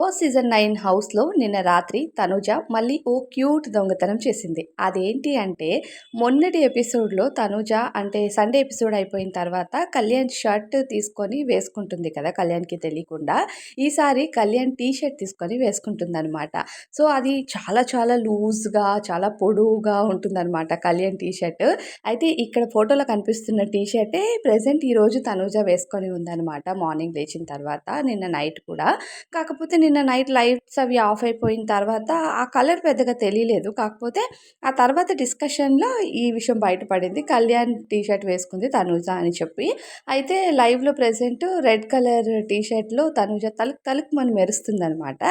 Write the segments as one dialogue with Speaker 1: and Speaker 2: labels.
Speaker 1: ఓ season nine హౌస్లో నిన్న రాత్రి తనుజ మళ్ళీ ఓ క్యూట్ దొంగతనం చేసింది. అదేంటి అంటే మొన్నటి ఎపిసోడ్లో తనుజ అంటే సండే ఎపిసోడ్ అయిపోయిన తర్వాత కళ్యాణ్ షర్ట్ తీసుకొని వేసుకుంటుంది కదా కళ్యాణ్కి తెలియకుండా. ఈసారి కళ్యాణ్ టీ షర్ట్ తీసుకొని వేసుకుంటుంది అనమాట సో అది చాలా చాలా లూజ్గా చాలా పొడవుగా ఉంటుందన్నమాట కళ్యాణ్ టీ షర్ట్ అయితే ఇక్కడ ఫోటోలో కనిపిస్తున్న టీ షర్టే ప్రజెంట్ ఈరోజు తనుజ వేసుకొని ఉందన్నమాట మార్నింగ్ లేచిన తర్వాత నిన్న నైట్ కూడా. కాకపోతే నిన్న నైట్ లైట్స్ అవి ఆఫ్ అయిపోయిన తర్వాత ఆ కలర్ పెద్దగా తెలియలేదు. కాకపోతే ఆ తర్వాత డిస్కషన్లో ఈ విషయం బయటపడింది. కళ్యాణ్ టీ షర్ట్ వేసుకుంది తనుజ అని చెప్పి. అయితే లైవ్లో ప్రజెంట్ రెడ్ కలర్ టీ షర్ట్లో తనుజ తలుక్ తలుక్ మనం మెరుస్తుంది అనమాట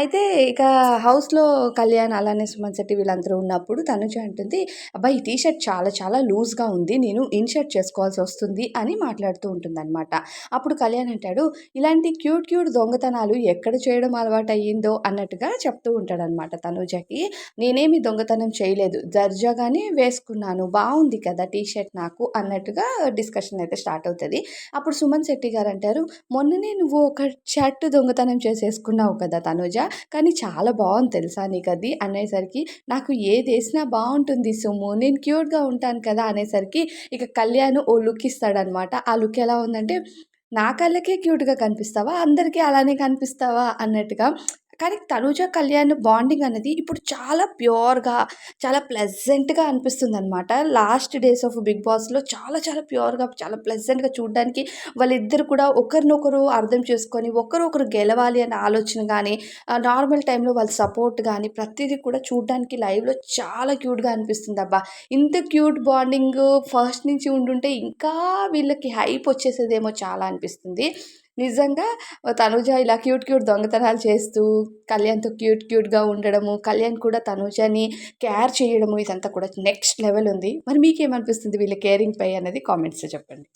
Speaker 1: అయితే ఇక హౌస్లో కళ్యాణ్ అలానే సుమన్ శెట్టి వీళ్ళందరూ ఉన్నప్పుడు తనుజ అంటుంది అబ్బాయి ఈ టీ షర్ట్ చాలా చాలా లూజ్గా ఉంది. నేను ఇన్షర్ట్ చేసుకోవాల్సి వస్తుంది అని మాట్లాడుతూ ఉంటుంది అనమాట అప్పుడు కళ్యాణ్ అంటాడు ఇలాంటి క్యూట్ క్యూట్ దొంగతనాలు ఎక్కడ చేయడం అలవాటు అయ్యిందో అన్నట్టుగా చెప్తూ ఉంటాడనమాట తనుజకి. నేనేమి దొంగతనం చేయలేదు. దర్జాగానే వేసుకున్నాను. బాగుంది కదా టీ షర్ట్ నాకు అన్నట్టుగా డిస్కషన్ అయితే స్టార్ట్ అవుతుంది. అప్పుడు సుమన్ శెట్టి గారు అంటారు మొన్ననే నువ్వు ఒక షర్ట్ దొంగతనం చేసేసుకున్నావు కదా తనుజ కానీ చాలా బాగుంది తెలుసా నీకు అది అనేసరికి నాకు ఏది వేసినా బాగుంటుంది సుమ్ము నేను క్యూట్గా ఉంటాను కదా అనేసరికి ఇక కళ్యాణ్ ఓ లుక్ ఇస్తాడనమాట ఆ లుక్ ఎలా ఉందంటే నా కళ్ళకే క్యూట్గా కనిపిస్తావా? అందరికీ అలానే కనిపిస్తావా? అన్నట్టుగా కానీ తనుజ కళ్యాణ్ బాండింగ్ అనేది ఇప్పుడు చాలా ప్యూర్గా చాలా ప్లెజెంట్గా అనిపిస్తుంది అనమాట లాస్ట్ డేస్ ఆఫ్ బిగ్ బాస్లో చాలా చాలా ప్యూర్గా చాలా ప్లెజెంట్గా చూడడానికి వాళ్ళిద్దరు కూడా ఒకరినొకరు అర్థం చేసుకొని ఒకరొకరు గెలవాలి అనే ఆలోచన కానీ నార్మల్ టైంలో వాళ్ళ సపోర్ట్ కానీ ప్రతిదీ కూడా చూడడానికి లైవ్లో చాలా క్యూట్గా అనిపిస్తుంది అబ్బా. ఇంత క్యూట్ బాండింగ్ ఫస్ట్ నుంచి ఉండుంటే ఇంకా వీళ్ళకి హైప్ వచ్చేసేదేమో చాలా అనిపిస్తుంది. నిజంగా తనుజ ఇలా క్యూట్ క్యూట్ దొంగతనాలు చేస్తూ కళ్యాణ్తో క్యూట్ క్యూట్గా ఉండడము కళ్యాణ్ కూడా తనుజని కేర్ చేయడము ఇదంతా కూడా నెక్స్ట్ లెవెల్ ఉంది. మరి మీకేమనిపిస్తుంది వీళ్ళ కేరింగ్ పై అనేది కామెంట్స్లో చెప్పండి.